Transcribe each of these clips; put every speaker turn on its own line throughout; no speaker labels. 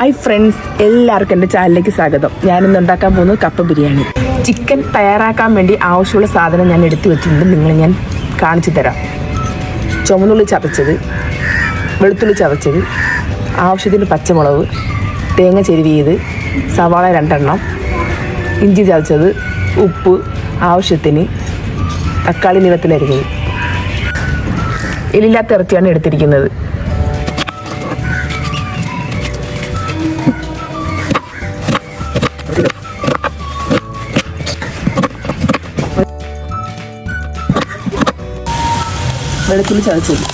Hi friends എല്ലാവർക്കും എന്റെ ചാനലിലേക്ക് സ്വാഗതം. ഞാനിന്ന് ഉണ്ടാക്കാൻ പോകുന്നത് കപ്പ ബിരിയാണി. ചിക്കൻ തയ്യാറാക്കാൻ വേണ്ടി ആവശ്യമുള്ള സാധനം ഞാൻ എടുത്തു വെച്ചിട്ടുണ്ട്. നിങ്ങളെ ഞാൻ കാണിച്ചു തരാം. ചുമന്നുള്ളി ചതച്ചത് വെളുത്തുള്ളി ചതച്ചത് ആവശ്യത്തിന് പച്ചമുളക് തേങ്ങ ചെരുവിയത് സവാള രണ്ടെണ്ണം ഇഞ്ചി ചതച്ചത് ഉപ്പ് ആവശ്യത്തിന് തക്കാളി നീളത്തിലരിഞ്ഞത് എല്ലില്ലാത്ത ഇറച്ചിയാണ് എടുത്തിരിക്കുന്നത്. വെളുത്തുള്ളി ചതച്ചത്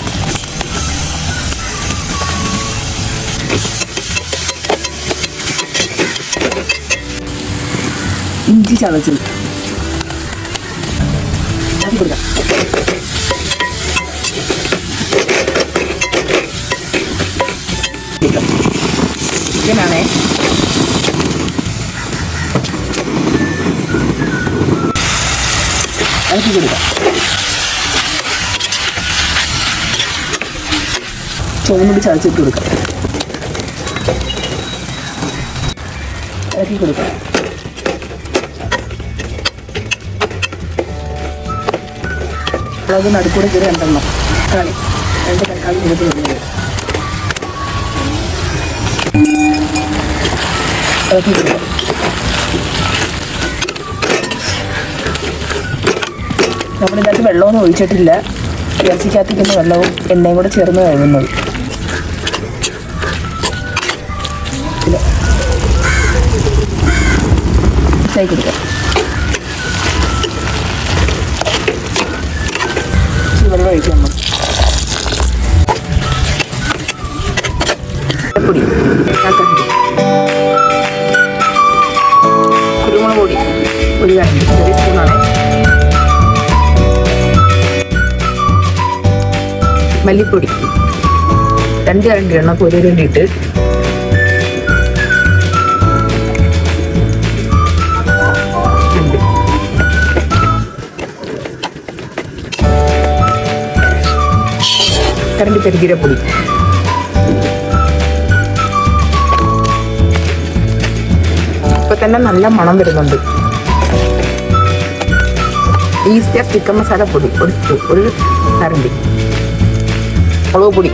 ഇഞ്ചി ചതച്ചത് ചിക്കനാണേ ഇളക്കി കൊടുക്കാം. ചുവന്നുള്ളി ചതച്ചിട്ട് കൊടുക്കാം. ഇറക്കി കൊടുക്കാം. അത് നടുക്കൂടെ കയറി രണ്ടെണ്ണം. തക്കാളി. രണ്ട് തക്കാളി വരുന്നത് ഇളക്കി കൊടുക്കാം. നമ്മളിതിനകത്ത് വെള്ളമൊന്നും ഒഴിച്ചിട്ടില്ല. ഇറച്ചിക്കകത്തിരിക്കുന്ന വെള്ളവും എണ്ണയും കൂടെ ചേർന്ന് കഴുകുന്നത്. മിക്സായി കൊടുക്കാം ഇച്ചിരി വെള്ളം ഒഴിക്കാം പൊടി കുരുമുളക് പൊടി ഒരു കരണ്ടി ചെറിയ സ്പൂണാണ്. മല്ലിപ്പൊടി. രണ്ട് കരണ്ടി എണ്ണ പൊരി വേണ്ടിയിട്ട് കരണ്ടി പെരുകിരപ്പൊടി ഇപ്പൊ തന്നെ നല്ല മണം വരുന്നുണ്ട്. ഈസ്റ്റർ ചിക്കൻ മസാല പൊടി ഒരു ഒരു കരണ്ടി മുളക് പൊടി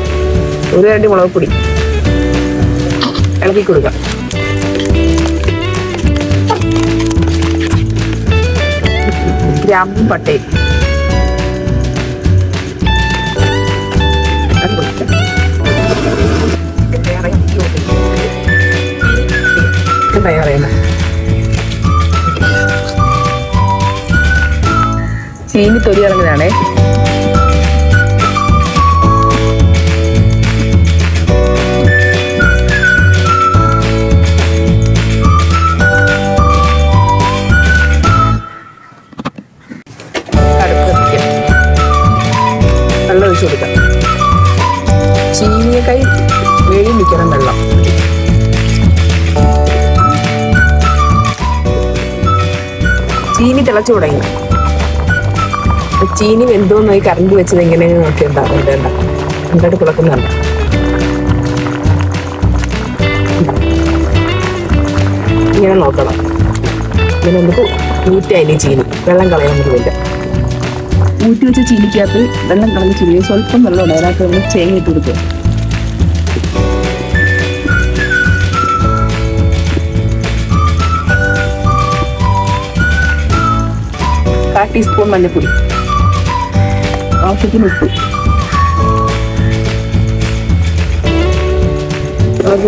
ഒരു കരണ്ടി മുളക് പൊടി. ഇളക്കി കൊടുക്കാം. ഗ്രാമ്പും പട്ടയും ചീനി തൊലി ഇറങ്ങുന്നതാണേ ചീനി തിളച്ചു തുടങ്ങി. ചീനി വെന്തോന്ന് ഈ കറണ്ട് വെച്ചത് എങ്ങനെയാണ് നോക്കി ഉണ്ടാവും വേണ്ട എന്നിട്ട് തിളക്കുന്നുണ്ട് ഇങ്ങനെ നോക്കണം. ഇങ്ങനെ നമുക്ക് ഊറ്റായി ചീനി? വെള്ളം കളയാൻ പറ്റില്ല ഊറ്റി വെച്ച ചീനിക്കകത്ത് വെള്ളം കളഞ്ഞ് ചീനി. സ്വല്പം വെള്ളം ഉണ്ട് അതിനകത്ത് നമ്മൾ ചേങ്ങ ഇട്ട് കൊടുക്കുക. ടീസ്പൂൺ മഞ്ഞൾപ്പൊടി ആവശ്യത്തിന് ഉപ്പ്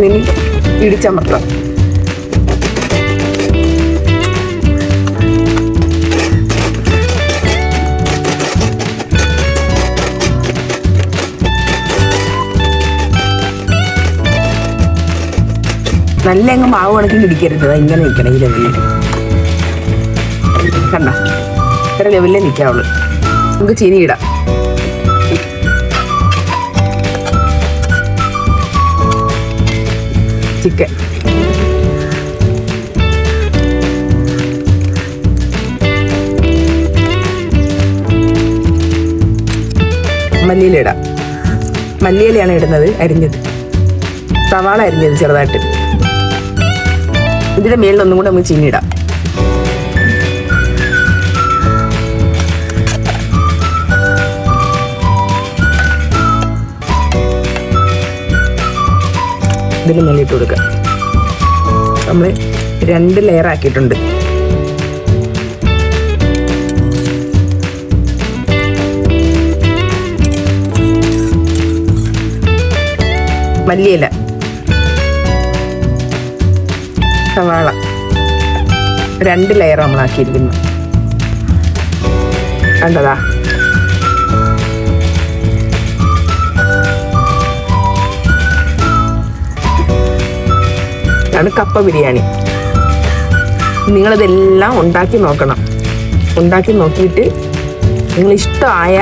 ഇനി ഇടിച്ചമർത്താം നല്ല അങ്ങ് മാവ് കണക്കിന് ഇടിക്കരുത്. ഇങ്ങനെ നിൽക്കണം ഈ ലെവലിൽ കണ്ട? ഇത്ര ലെവലിലേ നിൽക്കാവുള്ളൂ. നമുക്ക് ചീനി ഇടാം. ചിക്കൻ മല്ലിയിലിടാം. മല്ലിയിലയാണ് ഇടുന്നത് അരിഞ്ഞത്. സവാള അരിഞ്ഞത് ചെറുതായിട്ട്. ഇതിന്റെ മേളിൽ ഒന്നും കൂടെ നമുക്ക് ചീനിടാം. ഇതിന് മേളിട്ട് കൊടുക്കുക. നമ്മൾ രണ്ട് ലെയർ ആക്കിയിട്ടുണ്ട്. മല്ലിയില. സവാള. രണ്ട് ലെയർ നമ്മളാക്കിയിരിക്കുന്നു. കണ്ടതാ? ആണ് കപ്പ ബിരിയാണി. നിങ്ങളിതെല്ലാം ഉണ്ടാക്കി നോക്കണം. ഉണ്ടാക്കി നോക്കിയിട്ട് നിങ്ങൾ ഇഷ്ടമായ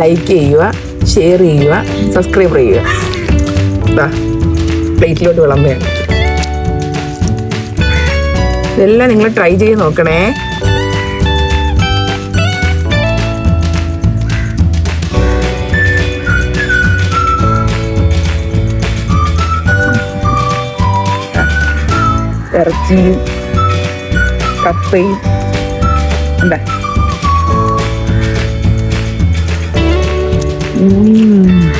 ലൈക്ക് ചെയ്യുക ഷെയർ ചെയ്യുക. സബ്സ്ക്രൈബ് ചെയ്യുക പ്ലേറ്റിലോട്ട് വിളമ്പയാണ് ഇതെല്ലാം നിങ്ങൾ ട്രൈ ചെയ്ത് നോക്കണേ. ഇറച്ചിയും കപ്പയും എന്താ ഉം.